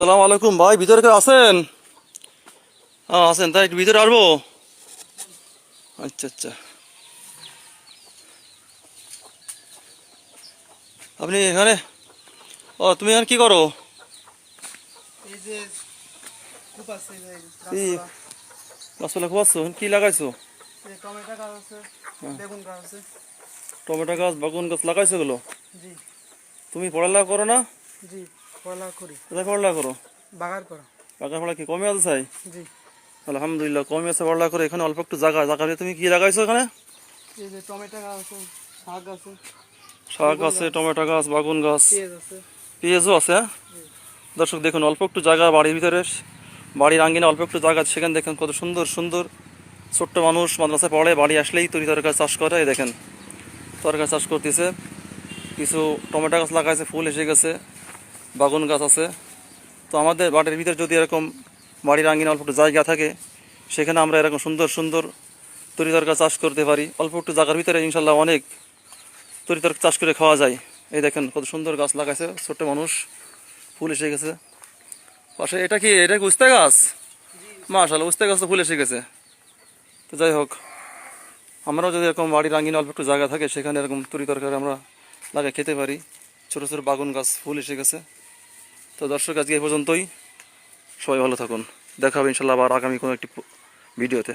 সালাম আলাইকুম ভাই ভিতরে কেউ আছেন? হ্যাঁ আছেন তাই একটু ভিতরে আসব? আচ্ছা আচ্ছা। আপনি এখানে? ও তুমি এখানে কি করো? খুব গাছপালা। গাছপালা খুবাচ্ছো কি লাগাইছো? টমেটো গাছ বেগুন গাছ বাগুন গাছ লাগাইছো গুলো জি। তুমি পড়ালেখা করো না? জি। পড়া করি কোথায় পড়ালেখা করো? বাগার করা। পাকা পড়া কি কমে আছে চাই? জি। আলহামদুলিল্লাহ কমে আছে করে। এখানে অল্প একটু জায়গা জায়গা তুমি কি লাগাইছো এখানে? এই যে টমেটো গাছ আছে শাক আছে। শাক আছে টমেটো গাছ বাগুন গাছ। পেঁয়াজও আছে হ্যাঁ? দর্শক দেখুন অল্প একটু জায়গা বাড়ির ভিতরে। বাড়ির আঙ্গিনে অল্প একটু জায়গা আছে, সেখানে দেখেন কত সুন্দর সুন্দর ছোট্ট মানুষ মাদ্রাসায় পড়ে। বাড়ি আসলেই তরি তরকারি চাষ করে দেখেন। তরকারি চাষ করতেছে। কিছু টমেটো গাছ লাগাইছে ফুল এসে গেছে। বাগুন গাছ আছে। তো আমাদের বাড়ির ভিতরে যদি এরকম বাড়ির আঙ্গিনে অল্প একটু জায়গা থাকে, সেখানে আমরা এরকম সুন্দর সুন্দর তরি তরকারি চাষ করতে পারি। অল্প একটু জায়গার ভিতরে ইনশাল্লাহ অনেক তরি তরকারি চাষ করে খাওয়া যায়। এই দেখেন কত সুন্দর গাছ লাগাইছে, ছোট্ট মানুষ, ফুল এসে গেছে। পাশে এটা কি? এটা কি উস্তে গাছ? মাশাল উস্তে গাছ তো ফুল এসে গেছে। তো যাই হোক, আমরাও যদি এরকম বাড়ির আঙ্গিনে অল্প একটু জায়গা থাকে, সেখানে এরকম তরি তরকারি আমরা লাগিয়ে খেতে পারি। ছোটো ছোটো বাগুন গাছ ফুল এসে গেছে। তো দর্শক, আজকে এই পর্যন্তই। সবাই ভালো থাকুন। দেখা হবে ইনশাল্লাহ আবার আগামী কোনো একটি ভিডিওতে।